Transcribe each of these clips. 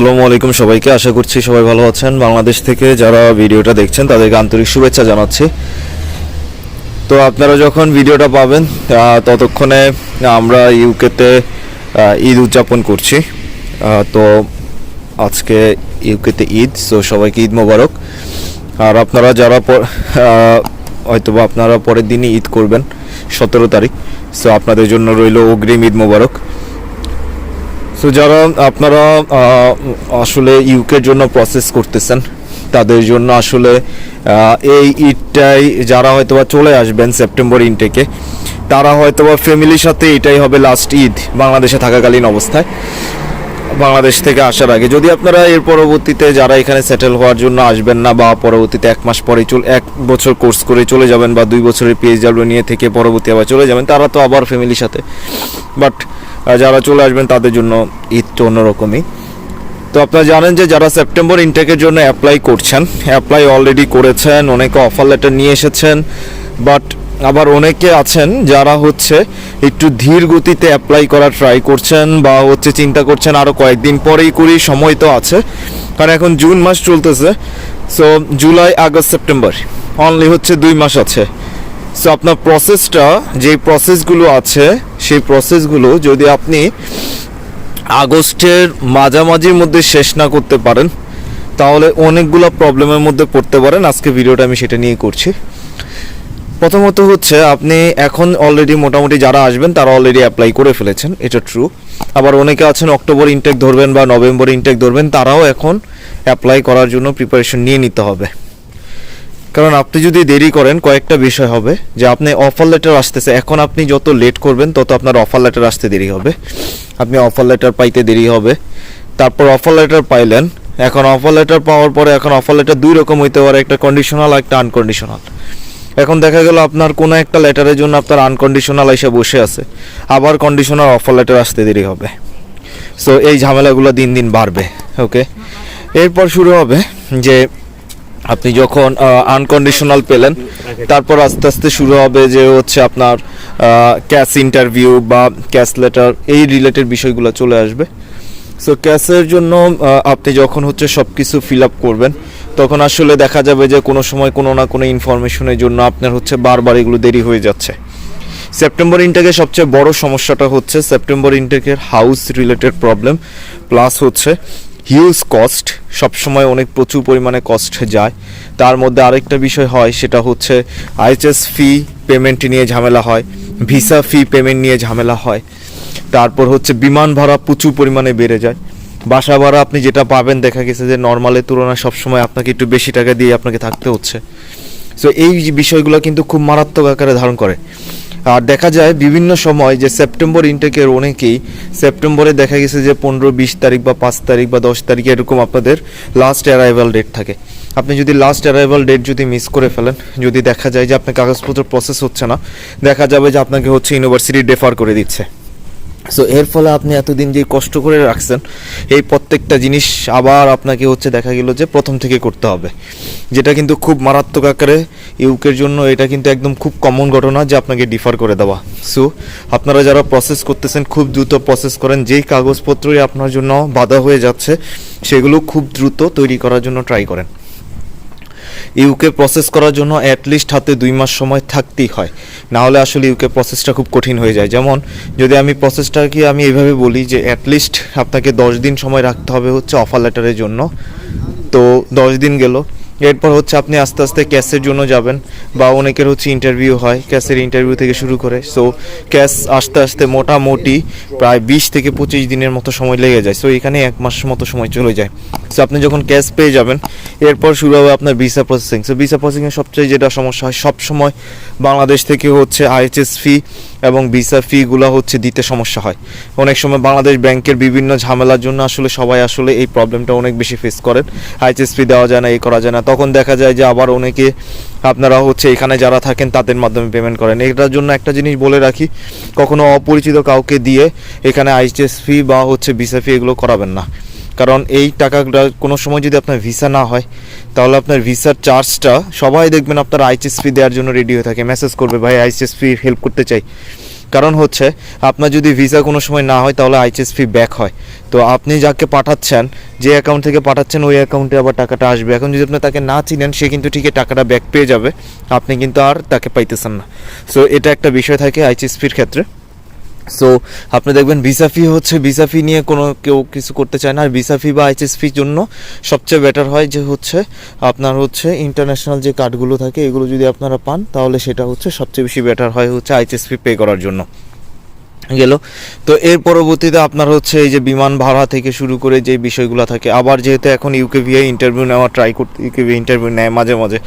আসসালামু আলাইকুম সবাইকে। আশা করছি সবাই ভালো আছেন। বাংলাদেশ থেকে যারা ভিডিওটা দেখছেন, তাদেরকে আন্তরিক শুভেচ্ছা জানাচ্ছি। তো আপনারা যখন ভিডিওটা পাবেন ততক্ষণে আমরা ইউকেতে ঈদ উদযাপন করছি। তো আজকে ইউকেতে ঈদ সো সবাইকে ঈদ মোবারক। আর আপনারা যারা হয়তোবা আপনারা পরের দিনই ঈদ করবেন, সতেরো তারিখ। সো আপনাদের জন্য রইল অগ্রিম ঈদ মোবারক। সো যারা আপনারা আসলে ইউকের জন্য প্রসেস করতেছেন, তাদের জন্য আসলে এই ঈদটাই যারা হয়তোবা চলে আসবেন সেপ্টেম্বর ইনটেকে তারা হয়তোবা ফ্যামিলির সাথে এটাই হবে লাস্ট ঈদ, বাংলাদেশে থাকাকালীন অবস্থায়, বাংলাদেশ থেকে আসার আগে। যদি আপনারা এর পরবর্তীতে যারা এখানে সেটেল হওয়ার জন্য আসবেন না বা পরবর্তীতে এক মাস পরে চল, এক বছর কোর্স করে চলে যাবেন বা দুই বছরের পিএইচডাব্লিউ নিয়ে থেকে পরবর্তী আবার চলে যাবেন, তারা তো আবার ফ্যামিলির সাথে। বাট যারা চলে আসবেন, তাদের জন্য ঈদ তো অন্যরকমই। তো আপনারা জানেন যে যারা সেপ্টেম্বর ইনটেকের জন্য অ্যাপ্লাই করছেন অ্যাপ্লাই অলরেডি করেছেন, অনেকে অফার লেটার নিয়ে এসেছেন বাট আবার অনেকে আছেন যারা হচ্ছে একটু ধীর গতিতে অ্যাপ্লাই করার ট্রাই করছেন বা হচ্ছে চিন্তা করছেন আরও কয়েকদিন পরেই করি, সময় তো আছে, কারণ এখন জুন মাস চলতেছে। So July August September only হচ্ছে দুই মাস আছে। সো আপনার প্রসেসটা যে প্রসেসগুলো আছে সেই প্রসেসগুলো যদি আপনি আগস্টের মাঝামাঝির মধ্যে শেষ না করতে পারেন, তাহলে অনেকগুলো প্রবলেমের মধ্যে পড়তে পারেন। আজকে ভিডিওটা আমি সেটা নিয়ে করছি। প্রথমত হচ্ছে, আপনি এখন অলরেডি মোটামুটি যারা আসবেন, তারা অলরেডি অ্যাপ্লাই করে ফেলেছেন। এটা ট্রু আবার অনেকে আছেন অক্টোবর ইনটেক ধরবেন বা নভেম্বর ইনটেক ধরবেন, তারাও এখন অ্যাপ্লাই করার জন্য প্রিপারেশন নিয়ে নিতে হবে। কারণ আপনি যদি দেরি করেন, কয়েকটা বিষয় হবে। যে আপনি অফার লেটার আসতেছে, এখন আপনি যত লেট করবেন, তত আপনার অফার লেটার আসতে দেরি হবে। আপনি অফার লেটার পাইতে দেরি হবে। তারপর অফার লেটার পাইলেন, এখন অফার লেটার পাওয়ার পরে এখন অফার লেটার দুই রকম হইতে পারে, একটা কন্ডিশনাল একটা আনকন্ডিশনাল এখন দেখা গেল আপনার কোনো একটা লেটারের জন্য আপনার আনকন্ডিশনাল এসে বসে আছে, আবার কন্ডিশনাল অফার লেটার আসতে দেরি হবে। সো এই ঝামেলাগুলো দিন দিন বাড়বে ওকে এরপর শুরু হবে যে আপনি যখন আনকন্ডিশনাল পেলেন, তারপর আস্তে আস্তে শুরু হবে যে হচ্ছে আপনার ক্যাশ ইন্টারভিউ বা ক্যাশ লেটার এই রিলেটেড বিষয়গুলো চলে আসবে। সো ক্যাশের জন্য আপনি যখন হচ্ছে সব কিছু ফিল আপ করবেন, তখন আসলে দেখা যাবে যে কোনো সময় কোনো না কোনো ইনফরমেশনের জন্য আপনার হচ্ছে বারবার এগুলো দেরি হয়ে যাচ্ছে। সেপ্টেম্বর ইনটেকের সবচেয়ে বড় সমস্যাটা হচ্ছে সেপ্টেম্বর ইনটেকের হাউস রিলেটেড প্রবলেম প্লাস হচ্ছে হিউজ কস্ট সবসময় অনেক প্রচুর পরিমাণে কস্ট যায়। তার মধ্যে আরেকটা বিষয় হয়, সেটা হচ্ছে আইএচএস ফি পেমেন্ট নিয়ে ঝামেলা হয় ভিসা ফি পেমেন্ট নিয়ে ঝামেলা হয়। তারপর হচ্ছে বিমান ভাড়া প্রচুর পরিমাণে বেড়ে যায়। বাসা ভাড়া আপনি যেটা পাবেন, দেখা গেছে যে নর্মালের তুলনায় সবসময় আপনাকে একটু বেশি টাকা দিয়ে আপনাকে থাকতে হচ্ছে। সো এই বিষয়গুলো কিন্তু খুব মারাত্মক আকারে ধারণ করে। আর দেখা যায় বিভিন্ন সময় যে সেপ্টেম্বর ইনটেকের অনেকেই সেপ্টেম্বরে দেখা গেছে যে পনেরো, বিশ তারিখ বা পাঁচ তারিখ বা দশ তারিখ এরকম আপনাদের লাস্ট অ্যারাইভাল ডেট থাকে। আপনি যদি লাস্ট অ্যারাইভাল ডেট যদি মিস করে ফেলেন, যদি দেখা যায় যে আপনার কাগজপত্র প্রসেস হচ্ছে না, দেখা যাবে যে আপনাকে হচ্ছে ইউনিভার্সিটি ডেফার করে দিচ্ছে। সো এর ফলে আপনি এতদিন যে কষ্ট করে রাখছেন, এই প্রত্যেকটা জিনিস আবার আপনাকে হচ্ছে দেখা গেল যে প্রথম থেকে করতে হবে। যেটা কিন্তু খুব মারাত্মক আকারে ইউকের জন্য এটা কিন্তু একদম খুব কমন ঘটনা যে আপনাকে ডিফার করে দেওয়া। সো আপনারা যারা প্রসেস করতেছেন, খুব দ্রুত প্রসেস করেন। যেই কাগজপত্রই আপনার জন্য বাধা হয়ে যাচ্ছে, সেগুলো খুব দ্রুত তৈরি করার জন্য ট্রাই করেন। ইউকে প্রসেস করার জন্য অ্যাটলিস্ট হাতে দুই মাস সময় থাকতেই হয়। না হলে আসলে ইউকে প্রসেসটা খুব কঠিন হয়ে যায়। যেমন, যদি আমি প্রসেসটাকে আমি এভাবে বলি যে অ্যাটলিস্ট আপনাকে দশ দিন সময় রাখতে হবে হচ্ছে অফার লেটারের জন্য। তো দশ দিন গেল। এরপর হচ্ছে আপনি আস্তে আস্তে ক্যাশের জন্য যাবেন বা অনেকের হচ্ছে ইন্টারভিউ হয় ক্যাশের ইন্টারভিউ থেকে শুরু করে। সো ক্যাশ আস্তে আস্তে মোটামুটি প্রায় বিশ থেকে পঁচিশ দিনের মতো সময় লেগে যায়। সো এখানে এক মাস মতো সময় চলে যায়। সো আপনি যখন ক্যাশ পেয়ে যাবেন, এরপর শুরু হবে আপনার ভিসা প্রসেসিং সো ভিসা প্রসেসিংয়ের সবচেয়ে যেটা সমস্যা হয় সব সময় বাংলাদেশ থেকে হচ্ছে আইএচএস ফি এবং ভিসা ফিগুলো হচ্ছে দিতে সমস্যা হয়। অনেক সময় বাংলাদেশ ব্যাংকের বিভিন্ন ঝামেলার জন্য আসলে সবাই আসলে এই প্রবলেমটা অনেক বেশি ফেস করেন। আইএচএস ফি দেওয়া যায় না এই করা যায় না। তখন দেখা যায় যে আবার অনেকে আপনারা হচ্ছে এখানে যারা থাকেন তাদের মাধ্যমে পেমেন্ট করেন। এটার জন্য একটা জিনিস বলে রাখি, কখনো অপরিচিত কাউকে দিয়ে এখানে আইএচএস ফি বা হচ্ছে ভিসা ফি এগুলো করাবেন না। কারণ এই টাকাটা কোনো সময় যদি আপনার ভিসা না হয়, তাহলে আপনার ভিসার চার্জটা সবাই দেখবেন আপনার আইএসএসপি দেওয়ার জন্য রেডি হয়ে থাকে। মেসেজ করবে, ভাই আইএসএসপি হেল্প করতে চাই। কারণ হচ্ছে, আপনার যদি ভিসা কোনো সময় না হয় তাহলে আইচএস ফি ব্যাক হয়। তো আপনি যাকে পাঠাচ্ছেন, যে অ্যাকাউন্ট থেকে পাঠাচ্ছেন, ওই অ্যাকাউন্টে আবার টাকাটা আসবে। এখন যদি আপনি তাকে না চিনেন, সে কিন্তু ঠিকই টাকাটা ব্যাক পেয়ে যাবে। আপনি কিন্তু আর তাকে পাইতেছেন না। সো এটা একটা বিষয় থাকে আইচএস ফির ক্ষেত্রে। সো আপনি দেখবেন ভিসা ফি হচ্ছে ভিসা ফি নিয়ে কোনো কেউ কিছু করতে চায় না। আর ভিসা ফি বা এইচএসপির জন্য সবচেয়ে বেটার হয় যে হচ্ছে, আপনার হচ্ছে ইন্টারন্যাশনাল যে কার্ডগুলো থাকে, এগুলো যদি আপনারা পান, তাহলে সেটা হচ্ছে সবচেয়ে বেশি বেটার হয় হচ্ছে এইচএসপি পে করার জন্য। গেল? তো এর পরবর্তীতে আপনার হচ্ছে এই যে বিমান ভাড়া থেকে শুরু করে যে বিষয়গুলো থাকে, আবার যেহেতু এখন ইউকেভিআই ইন্টারভিউ নেওয়া ট্রাই করতে ইউকেভিআই ইন্টারভিউ নেয় মাঝে মাঝে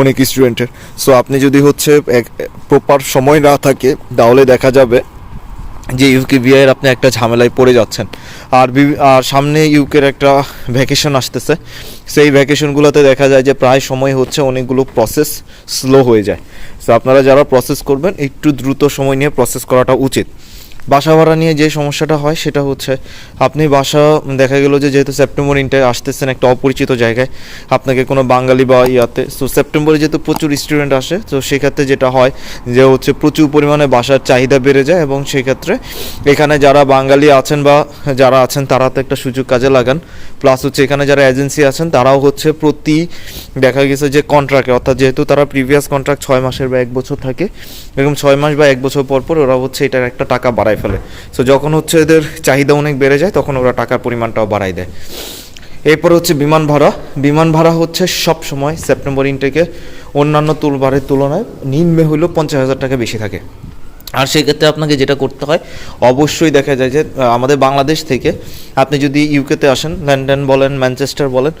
অনেক স্টুডেন্টের সো আপনি যদি হচ্ছে এক প্রপার সময় না থাকে, তাহলে দেখা যাবে যে ইউকে বিয়ের আপনি একটা ঝামেলায় পড়ে যাচ্ছেন। আর আর সামনে ইউকের একটা ভ্যাকেশন আসতেছে। সেই ভ্যাকেশনগুলোতে দেখা যায় যে প্রায় সময় হচ্ছে অনেকগুলো প্রসেস স্লো হয়ে যায়। তো আপনারা যারা প্রসেস করবেন, একটু দ্রুত সময় নিয়ে প্রসেস করাটা উচিত। বাসা ভাড়া নিয়ে যে সমস্যাটা হয় সেটা হচ্ছে আপনি বাসা, দেখা গেল যে যেহেতু সেপ্টেম্বর ইন্টার আসতেছেন একটা অপরিচিত জায়গায়, আপনাকে কোনো বাঙালি বা ইয়াতে সো সেপ্টেম্বরে যেহেতু প্রচুর স্টুডেন্ট আসে, তো সেক্ষেত্রে যেটা হয় যে হচ্ছে প্রচুর পরিমাণে বাসার চাহিদা বেড়ে যায় এবং সেক্ষেত্রে এখানে যারা বাঙালি আছেন বা যারা আছেন তারা তো একটা সুযোগ কাজে লাগান। প্লাস হচ্ছে এখানে যারা এজেন্সি আছেন তারাও হচ্ছে প্রতি, দেখা গেছে যে কন্ট্রাক্টে অর্থাৎ যেহেতু তারা প্রিভিয়াস কন্ট্রাক্ট ছয় মাসের বা এক বছর থাকে, এরকম ছয় মাস বা এক বছর পর পর ওরা হচ্ছে এটার একটা টাকা বাড়ায়। ফেলে। সো যখন হচ্ছে এদের চাহিদা অনেক বেড়ে যায়, তখন ওরা টাকার পরিমাণটাও বাড়ায় দেয়। এরপর হচ্ছে বিমান ভাড়া। বিমান ভাড়া হচ্ছে সব সময় সেপ্টেম্বর ইনটেকে অন্যান্য তুলবারের তুলনায় নিম্নে হইলেও পঞ্চাশ হাজার টাকা বেশি থাকে। আর সেক্ষেত্রে আপনাকে যেটা করতে হয়, অবশ্যই দেখা যায় যে আমাদের বাংলাদেশ থেকে আপনি যদি ইউকেতে আসেন লন্ডন বলেন ম্যানচেস্টার বলেন,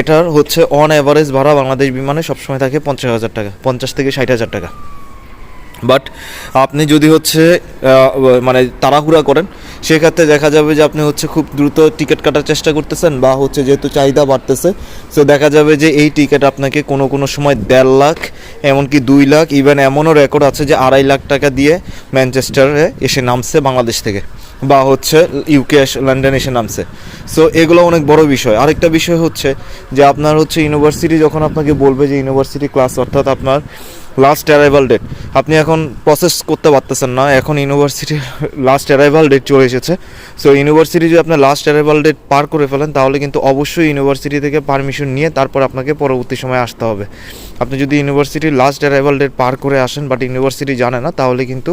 এটার হচ্ছে অন অ্যাভারেজ ভাড়া বাংলাদেশ বিমানে সবসময় থাকে পঞ্চাশ হাজার টাকা, পঞ্চাশ থেকে ষাট হাজার টাকা। বাট আপনি যদি হচ্ছে মানে তাড়াহুড়া করেন, সেক্ষেত্রে দেখা যাবে যে আপনি হচ্ছে খুব দ্রুত টিকিট কাটার চেষ্টা করতেছেন বা হচ্ছে যেহেতু চাহিদা বাড়তেছে সো দেখা যাবে যে এই টিকিট আপনাকে কোনো কোনো সময় দেড় লাখ, এমনকি দুই লাখ ইভেন এমনও রেকর্ড আছে যে আড়াই লাখ টাকা দিয়ে ম্যানচেস্টারে এসে নামছে বাংলাদেশ থেকে, বা হচ্ছে ইউকে লন্ডন এসে নামছে। সো এগুলো অনেক বড় বিষয়। আরেকটা বিষয় হচ্ছে যে আপনার হচ্ছে ইউনিভার্সিটি যখন আপনাকে বলবে যে ইউনিভার্সিটি ক্লাস অর্থাৎ আপনার লাস্ট অ্যারাইভাল ডেট আপনি এখন প্রসেস করতে পারতেছেন না, এখন ইউনিভার্সিটির লাস্ট অ্যারাইভাল ডেট চলে এসেছে। সো ইউনিভার্সিটি যদি আপনার লাস্ট অ্যারাইভাল ডেট পার করে ফেলেন, তাহলে কিন্তু অবশ্যই ইউনিভার্সিটি থেকে পারমিশন নিয়ে তারপর আপনাকে পরবর্তী সময় আসতে হবে। আপনি যদি ইউনিভার্সিটির লাস্ট অ্যারাইভাল ডেট পার করে আসেন বাট ইউনিভার্সিটি জানে না, তাহলে কিন্তু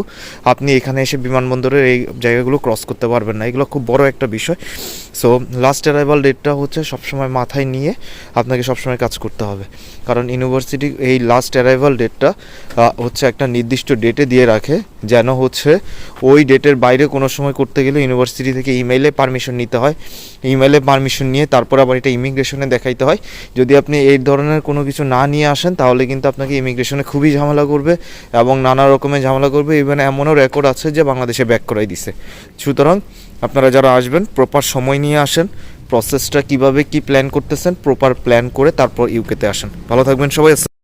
আপনি এখানে এসে বিমানবন্দরের এই জায়গাগুলো ক্রস করতে পারবেন না। এগুলো খুব বড় একটা বিষয়। সো লাস্ট অ্যারাইভাল ডেটটা হচ্ছে সবসময় মাথায় নিয়ে আপনাকে সবসময় কাজ করতে হবে। কারণ ইউনিভার্সিটি এই লাস্ট অ্যারাইভাল ডেটটা হচ্ছে একটা নির্দিষ্ট ডেটে দিয়ে রাখে, যেন হচ্ছে ওই ডেটের বাইরে কোনো সময় করতে গেলে ইউনিভার্সিটি থেকে ইমেইলে পারমিশন নিতে হয়। ইমেইলে পারমিশন নিয়ে তারপর আবার এটা ইমিগ্রেশনে দেখাইতে হয়। যদি আপনি এই ধরনের কোনো কিছু না নিয়ে আসেন, তাহলে কিন্তু আপনাকে ইমিগ্রেশনে খুবই ঝামেলা করবে এবং নানা রকমের ঝামেলা করবে। ইভেন এমনও রেকর্ড আছে যে বাংলাদেশে ব্যাক করাই দিছে। সুতরাং আপনারা যারা আসবেন প্রপার সময় নিয়ে আসেন প্রসেসটা কীভাবে কি প্ল্যান করতেছেন প্রপার প্ল্যান করে তারপর ইউকেতে আসেন। ভালো থাকবেন সবাই